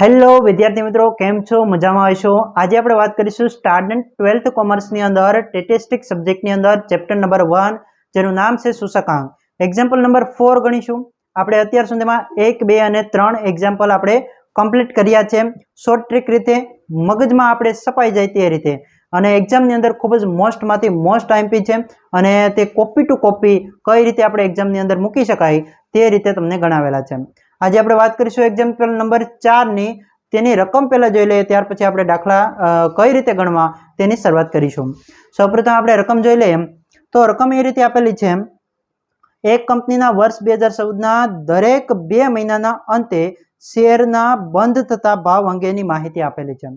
Hello વિદ્યાર્થી મિત્રો, કેમ છો? મજામાં હશો? આજે આપણે વાત કરીશું સ્ટાર્ડન્ટ ટ્વેલ્થ કોમર્સની અંદર સ્ટેટિસ્ટિક સબ્જેક્ટની અંદર, ચેપ્ટર નંબર વન, જેનું નામ છે સૂચકાંક એક્ઝામ્પલ નંબર ફોર ગણીશું. આપણે અત્યાર સુધીમાં એક, બે અને ત્રણ એક્ઝામ્પલ આપણે કમ્પ્લીટ કર્યા છે. શોર્ટ ટ્રીક રીતે મગજમાં આપણે સપાઈ જાય તે રીતે. અને એક્ઝામની અંદર ખૂબ જ મોસ્ટમાંથી મોસ્ટ આઈમ્પી છે અને તે કોપી ટુ કોપી કઈ રીતે આપણે એક્ઝામની અંદર મૂકી શકાય તે રીતે તમને ગણાવેલા છે. આજે આપણે વાત કરીશું એક્ઝામ્પલ નંબર ચારની. તેની રકમ પહેલાં જોઈ લઈએ, ત્યાર પછી આપણે દાખલા કઈ રીતે ગણવા તેની શરૂઆત કરીશું. સૌપ્રથમ આપણે રકમ જોઈ લઈએ. તો રકમ એ રીતે આપેલી છે. એક કંપનીના વર્ષ બે હજાર ચૌદના દરેક બે મહિનાના અંતે શેરના બંધ થતા ભાવ અંગેની માહિતી આપેલી છે.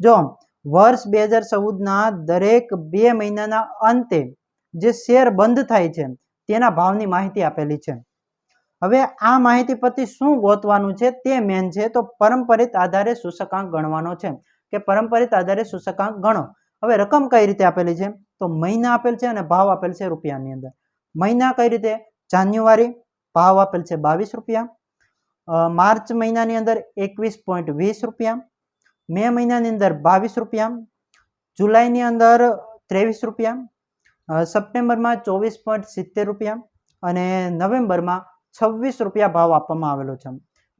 જો, વર્ષ બે હજાર ચૌદના દરેક બે મહિનાના અંતે જે શેર બંધ થાય છે, તેના ભાવની માહિતી આપેલી છે. હવે આ માહિતી પરથી શું ગોતવાનું છે તે મેન છે. તો પરંપરિત આધારે સૂચકાંક ગણવાનો છે. કે પરંપરિત આધારે સૂચકાંક ગણો. હવે રકમ કઈ રીતે આપેલી છે? તો મહિના આપેલ છે અને ભાવ આપેલ છે રૂપિયાની અંદર. મહિના કઈ રીતે? જાન્યુઆરી ભાવ આપેલ છે બાવીસ રૂપિયા. માર્ચ મહિનાની અંદર એકવીસ પોઈન્ટ વીસ રૂપિયા. મે મહિનાની અંદર બાવીસ રૂપિયા. જુલાઈની અંદર ત્રેવીસ રૂપિયા. સપ્ટેમ્બરમાં ચોવીસ પોઈન્ટ સિત્તેર રૂપિયા. અને નવેમ્બરમાં છવ્વીસ રૂપિયા ભાવ આપવામાં આવેલો છે.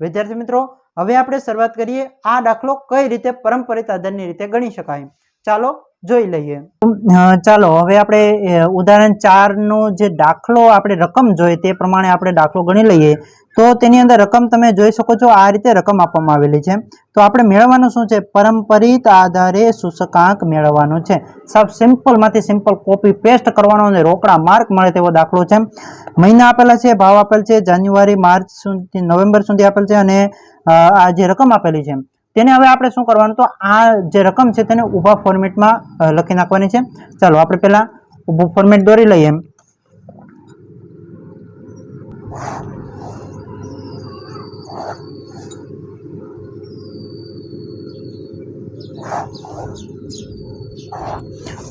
વિદ્યાર્થી મિત્રો, હવે આપણે શરૂઆત કરીએ આ દાખલો કઈ રીતે પરંપરિત આધારની રીતે ગણી શકાય. ચાલો જોઈ લઈએ. ચાલો, હવે આપણે ઉદાહરણ ચારનો જે દાખલો આપણે રકમ જોઈએ તે પ્રમાણે આપણે દાખલો ગણી લઈએ. તો તેની અંદર રકમ તમે જોઈ શકો છો, આ રીતે રકમ આપવામાં આવેલી છે. તો આપણે મેળવવાનું શું છે? પરંપરિત આધારે સૂચકાંક મેળવવાનું છે. સાવ સિમ્પલમાંથી સિમ્પલ કોપી પેસ્ટ કરવાનો અને રોકડા માર્ક મળે તેવો દાખલો છે. મહિના આપેલા છે, ભાવ આપેલ છે, જાન્યુઆરી, માર્ચ સુધી, નવેમ્બર સુધી આપેલ છે અને આ જે રકમ આપેલી છે. તેને હવે આપણે શું કરવાનું? તો આ જે રકમ છે તેને ઊભા ફોર્મેટમાં લખી નાખવાની છે. ચાલો, આપણે પહેલાં ઊભું ફોર્મેટ દોરી લઈએ.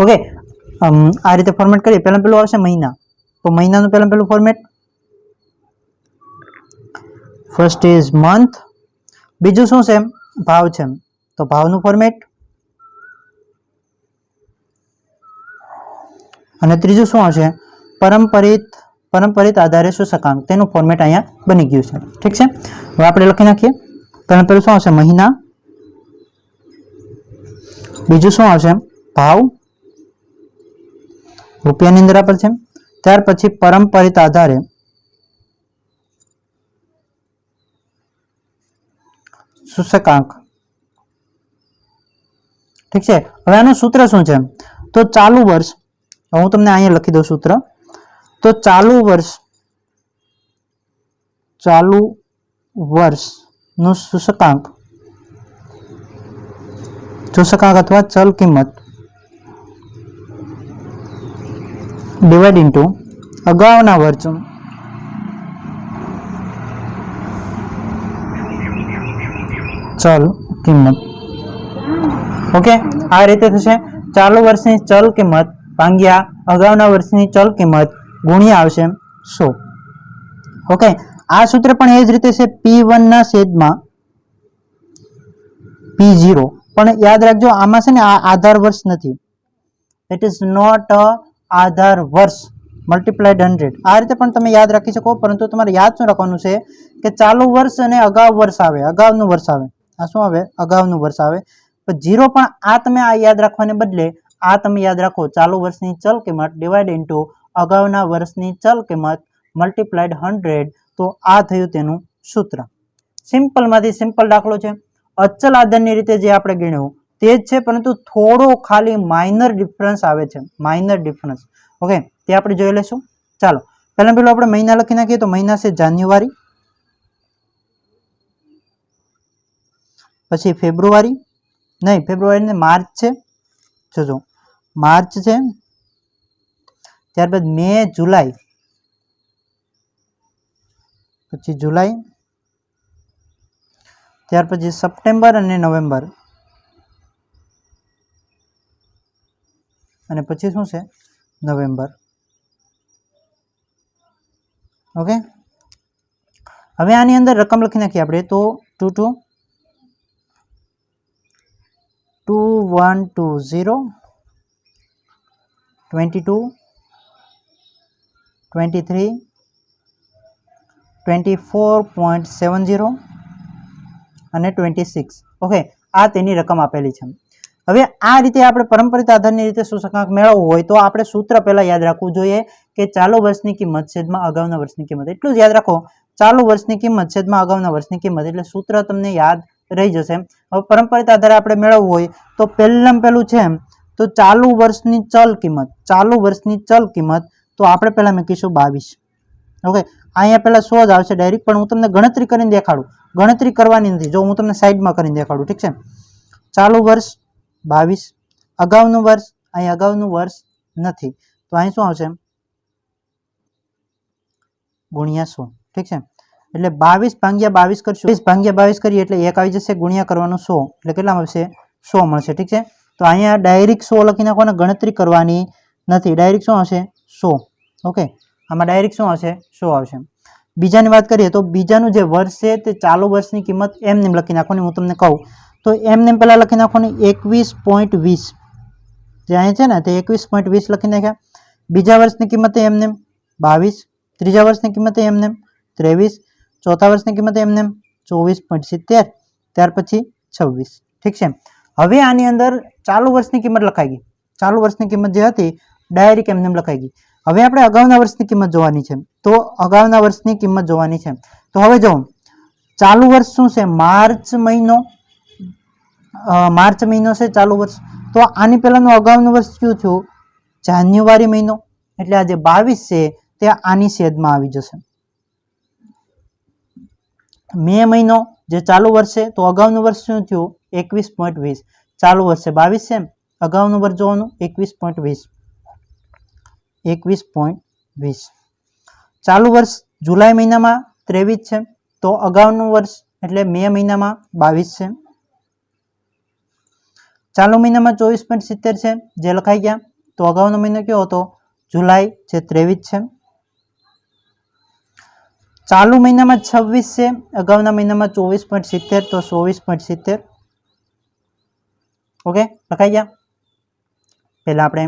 ઓકે અમ, આ રીતે ફોર્મેટ કરીએ. પહેલાં પેલું આવશે મહિના. તો મહિનાનું પહેલાં પેલું ફોર્મેટ ફર્સ્ટ ઇઝ મંથ બીજું શું છે? ભાવ છે તો ભાવનું ફોર્મેટ અને ત્રીજું શું હશે પરંપરિત પરંપરિત આધારે સૂચકાંક તેનું ફોર્મેટ અહીંયા બની ગયું છે. ઠીક છે? હવે આપણે લખી નાખીએ. પહેલાં પેલું શું આવશે? મહિના. બીજું શું આવશે? ભાવ રૂપિયાની અંદર આપેલ છે. ત્યાર પછી પરંપરિત આધારે સૂચકાંક. ઠીક છે? હવે આનું સૂત્ર શું છે? તો ચાલુ વર્ષ, હું તમને અહીંયા લખી દઉં સૂત્ર. તો ચાલુ વર્ષ, ચાલુ વર્ષનું સૂચકાંક સૂચકાંક અથવા ચલ કિંમત ડિવાઈડ ઇન્ટુ અગાઉના વર્ચ ચલ કિંમત ઓકે આ રીતે થશે ચાલુ વર્ષની ચલ કિંમત ભાંગ્યા અગાઉના વર્ષની ચલ કિંમત ગુણ્યા આવશે સો ઓકે આ સૂત્ર પણ એ જ રીતે છે પી વનના છેદમાં પી ઝીરો પણ યાદ રાખજો, આમાં છે ને આ આધાર વર્ષ નથી. ઇટ ઇઝ નોટ અ આધાર વર્ષ. મલ્ટીપ્લાઇડ હંડ્રેડ આ રીતે પણ તમે યાદ રાખી શકો, પરંતુ તમારે યાદ શું રાખવાનું છે કે ચાલુ વર્ષ અને અગાઉ વર્ષ આવે. અગાઉનું વર્ષ આવે. આ શું આવે? અગાઉનું વર્ષ આવે. તો ઝીરો પણ આ તમે આ યાદ રાખવાને બદલે, આ તમે યાદ રાખો, ચાલુ વર્ષની ચલ કિંમત ડિવાઈડ ઇન્ટુ અગાઉના વર્ષની ચલ કિંમત મલ્ટીપ્લાઇડ હંડ્રેડ તો આ થયું તેનું સૂત્ર. સિમ્પલમાંથી સિમ્પલ દાખલો છે. અચલ આધારની રીતે જે આપણે ગણ્યું, તે જ છે, પરંતુ થોડો ખાલી માઇનર ડિફરન્સ આવે છે. માઇનર ડિફરન્સ ઓકે તે આપણે જોઈ લઈશું. ચાલો, પહેલાં પેલું આપણે મહિના લખી નાખીએ, તો મહિના છે જાન્યુઆરી. પછી ફેબ્રુઆરી. નહીં, ફેબ્રુઆરીને માર્ચ છે. જોજો, માર્ચ છે, ત્યારબાદ મે, જુલાઈ. પછી જુલાઈ ત્યાર પછી સપ્ટેમ્બર અને નવેમ્બર. અને પછી શું છે? નવેમ્બર. ઓકે? હવે આની અંદર રકમ લખી નાખીએ આપણે. તો two two. Two one two zero. Twenty two. Twenty three. Twenty four point seven zero. અને ટ્વેન્ટી સિક્સ ઓકે આ તેની રકમ આપેલી છે. હવે આ રીતે આપણે પરંપરિત આધારની રીતે સૂચકાંક મેળવવો હોય તો આપણે સૂત્ર પહેલાં યાદ રાખવું જોઈએ કે ચાલુ વર્ષની કિંમત છેદમાં અગાઉના વર્ષની કિંમત. એટલું જ યાદ રાખો, ચાલુ વર્ષની કિંમત છેદમાં અગાઉના વર્ષની કિંમત એટલે સૂત્ર તમને યાદ રહી જશે. હવે પરંપરિત આધારે આપણે મેળવવું હોય તો પહેલાં પહેલું છે તો ચાલુ વર્ષની ચલ કિંમત, ચાલુ વર્ષની ચલ કિંમત, તો આપણે પહેલાં મૂકીશું બાવીસ. ઓકે અહીંયા પહેલાં સો જ આવશે ડાયરેક્ટ પણ હું તમને ગણતરી કરીને દેખાડું. ગણતરી કરવાની નથી. જો હું તમને સાઈડમાં કરીને દેખાડું, ઠીક છે? ચાલુ વર્ષ બાવીસ, અગાઉનું વર્ષ અહીં અગાઉનું વર્ષ નથી. તો અહીં શું આવશે? ગુણ્યા સો, ઠીક છે? એટલે બાવીસ ભાંગ્યા બાવીસ કરશું. વીસ ભાંગ્યા બાવીસ કરીએ એટલે એક આવી જશે ગુણ્યા કરવાનું સો. એટલે કેટલા મળશે સો મળશે, ઠીક છે? તો અહીંયા ડાયરેક્ટ સો લખી નાખો ગણતરી કરવાની નથી. ડાયરેક્ટ શું આવશે? સો. ઓકે આમાં ડાયરેક્ટ શું આવશે? સો આવશે? બીજાની વાત કરીએ તો બીજાનું જે વર્ષ છે તે ચાલુ વર્ષની કિંમત એમ નેમ લખી નાખવાની હું તમને કહું. તો એમ નેમ પહેલાં લખી નાખવાની એકવીસ પોઈન્ટ વીસ. જે અહીં છે ને તે એકવીસ પોઈન્ટ વીસ લખી નાખ્યા. બીજા વર્ષની કિંમતે એમને બાવીસ. ત્રીજા વર્ષની કિંમતે એમને ત્રેવીસ. ચોથા વર્ષની કિંમતે એમને ચોવીસ પોઈન્ટ સિત્તેર. ત્યાર પછી છવ્વીસ. ઠીક છે? હવે આની અંદર ચાલુ વર્ષની કિંમત લખાઈ ગઈ. ચાલુ વર્ષની કિંમત જે હતી ડાયરેક્ટ એમને લખાઈ ગઈ. હવે આપણે અગાઉના વર્ષની કિંમત જોવાની છે. તો અગાઉના વર્ષની કિંમત જોવાની છે. તો હવે જો ચાલુ વર્ષ શું છે? માર્ચ મહિનો. માર્ચ મહિનો છે ચાલુ વર્ષ. તો આની પહેલાંનું અગાઉનું વર્ષ કયું થયું? જાન્યુઆરી મહિનો. એટલે આ જે બાવીસ છે. તે આની શેદમાં આવી જશે. મે મહિનો જે ચાલુ વર્ષે તો અગાઉનું વર્ષ શું થયું? એકવીસ પોઈન્ટ વીસ. ચાલુ વર્ષે બાવીસ છે. અગાઉનું વર્ષ જોવાનું? એકવીસ પોઈન્ટ વીસ. એકવીસ પોઈન્ટ વીસ. ચાલુ વર્ષ જુલાઈ મહિનામાં ત્રેવીસ છે, તો અગાઉનું વર્ષ એટલે મે મહિનામાં બાવીસ છે. ચાલુ મહિનામાં ચોવીસ પોઈન્ટ સિત્તેર છે, જે લખાઈ ગયા, તો અગાઉનો મહિનો કયો હતો? જુલાઈ જે ત્રેવીસ છે. ચાલુ મહિનામાં છવ્વીસ છે, અગાઉના મહિનામાં ચોવીસ પોઈન્ટ સિત્તેર, તો ચોવીસ પોઈન્ટ સિત્તેર. ઓકે, લખાઈ ગયા? પહેલાં આપણે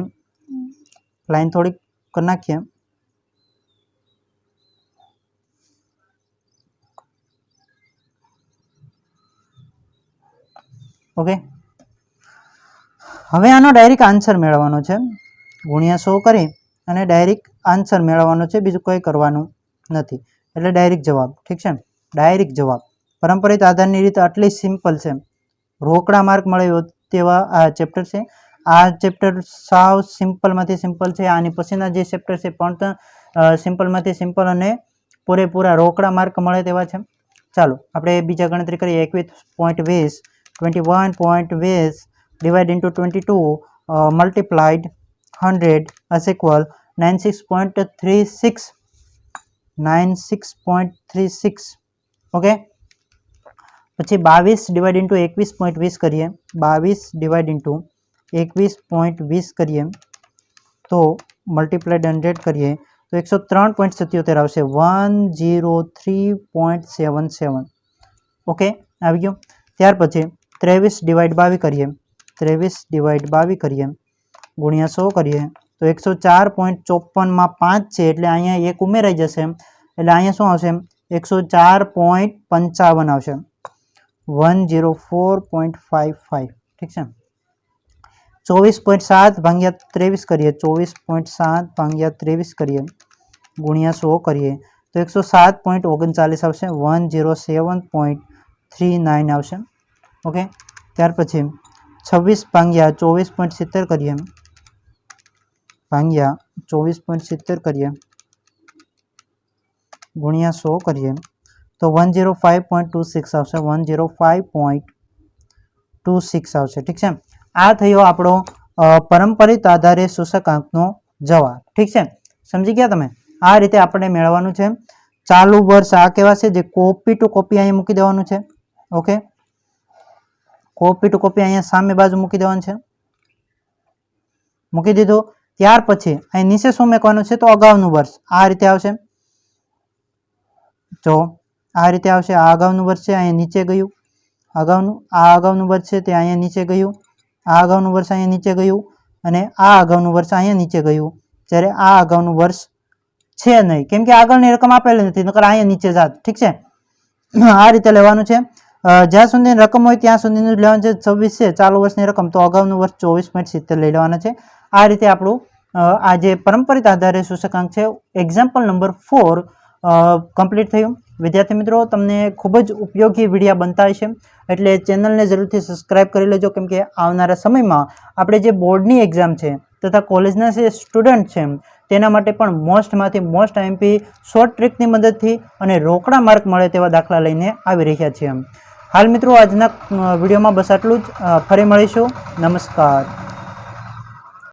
લાઈન થોડીક કરી નાખીએ ઓકે. હવે આનો ડાયરેક્ટ આન્સર મેળવવાનો છે. ગુણ્યા સો કરી અને ડાયરેક્ટ આન્સર મેળવવાનો છે. બીજું કંઈ કરવાનું નથી. એટલે ડાયરેક્ટ જવાબ. ઠીક છે? ડાયરેક્ટ જવાબ. પરંપરિત આધારની રીતે આટલી સિમ્પલ છે. રોકડા માર્ક મળે તેવા આ ચેપ્ટર છે. આ ચેપ્ટર સાવ સિમ્પલમાંથી સિમ્પલ છે. આની પછીના જે ચેપ્ટર છે પણ સિમ્પલમાંથી સિમ્પલ અને પૂરેપૂરા રોકડા માર્ક મળે તેવા છે. ચાલો, આપણે બીજા ગણતરી કરીએ. એકવીસ પોઈન્ટ વીસ ટ્વેન્ટી વન પોઈન્ટ વીસ divide into twenty two multiplied hundred as equal nine six point three six nine six point three six okay પછી બાવીસ ડિવાઈડ ઇન્ટુ એકવીસ પોઈન્ટ વીસ કરીએ. બાવીસ ડિવાઈડ ઇન્ટુ એકવીસ પોઈન્ટ વીસ કરીએ, તો મલ્ટીપ્લાઇડ હંડ્રેડ કરીએ, તો એકસો ત્રણ પોઈન્ટ સત્યોતેર આવશે. One zero three point seven seven. Okay, આવી ગયું. ત્યાર પછી ત્રેવીસ ડિવાઈડ બાવી કરીએ. ત્રેવીસ ડિવાઈડ બાવી કરીએ. ગુણ્યા સો કરીએ. તો એકસો ચાર પોઈન્ટ ચોપનમાં પાંચ છે, એટલે અહીંયા એક ઉમેરાઈ જશે. એટલે અહીંયા શું આવશે? એકસો ચાર પોઈન્ટ પંચાવન આવશે. One zero four point five five ઠીક છે? ચોવીસ પોઈન્ટ સાત ભાગ્યા ત્રેવીસ કરીએ ચોવીસ પોઈન્ટ સાત ભાગ્યા ત્રેવીસ કરીએ ગુણ્યા સો કરીએ તો એકસો સાત પોઈન્ટ ઓગણચાલીસ આવશે one zero seven point three nine આવશે ઓકે ત્યાર પછી છવ્વીસ ભાગ્યા ચોવીસ પોઈન્ટ સિત્તેર કરીએ ભાગ્યા ચોવીસ પોઈન્ટ સિત્તેર કરીએ ગુણ્યા સો કરીએ તો one zero five point two six આવશે one zero five point two six આવશે ઠીક છે આ થયો આપણો પરંપરિત આધારે સૂચકાંકનો જવાબ. ઠીક છે? સમજી ગયા તમે? આ રીતે આપણે મેળવવાનું છે. ચાલુ વર્ષ આ કેવા છે જે કોપી ટુ કોપી અહીંયા મૂકી દેવાનું છે. ઓકે? કોપી ટુ કોપી અહીંયા સામે બાજુ મૂકી દેવાનું છે. મૂકી દીધું. ત્યાર પછી અહીં નીચે શું મેકવાનું છે તો અગાઉનું વર્ષ. આ રીતે આવશે. જો, આ રીતે આવશે. આ અગાઉનું વર્ષ છે, અહીંયા નીચે ગયું. અગાઉનું, આ અગાઉનું વર્ષ છે, તે અહીંયા નીચે ગયું. આ અગાઉનું વર્ષ અહીંયા નીચે ગયું અને આ અગાઉનું વર્ષ અહીંયા નીચે ગયું. જ્યારે આ અગાઉનું વર્ષ છે નહીં. કેમ કે આગળની રકમ આપેલી નથી, નકર અહીંયા નીચે જાત. ઠીક છે? આ રીતે લેવાનું છે. જ્યાં સુધીની રકમ હોય ત્યાં સુધીનું જ લેવાનું છે. છવ્વીસ છે, ચાલુ વર્ષની રકમ. તો અગાઉનું વર્ષ ચોવીસ પોઈન્ટ સિત્તેર લઈ લેવાના છે. આ રીતે આપણું આ જે પરંપરિત આધારે સૂચકાંક છે એક્ઝામ્પલ નંબર ફોર કમ્પ્લીટ થયું. વિદ્યાર્થી મિત્રો, તમને ખૂબ જ ઉપયોગી વિડીયા બનતા હશે. એટલે ચેનલને જરૂરથી સબસ્ક્રાઇબ કરી લેજો, કેમ કે આવનારા સમયમાં આપણે જે બોર્ડની એક્ઝામ છે તથા કોલેજના જે સ્ટુડન્ટ છે, તેના માટે પણ મોસ્ટમાંથી મોસ્ટ આઈએમપી શોર્ટ ટ્રીકની મદદથી અને રોકડા માર્ક મળે તેવા દાખલા લઈને આવી રહ્યા છીએ. હાલ મિત્રો, આજના વિડીયોમાં બસ આટલું જ. ફરી મળીશું. નમસ્કાર.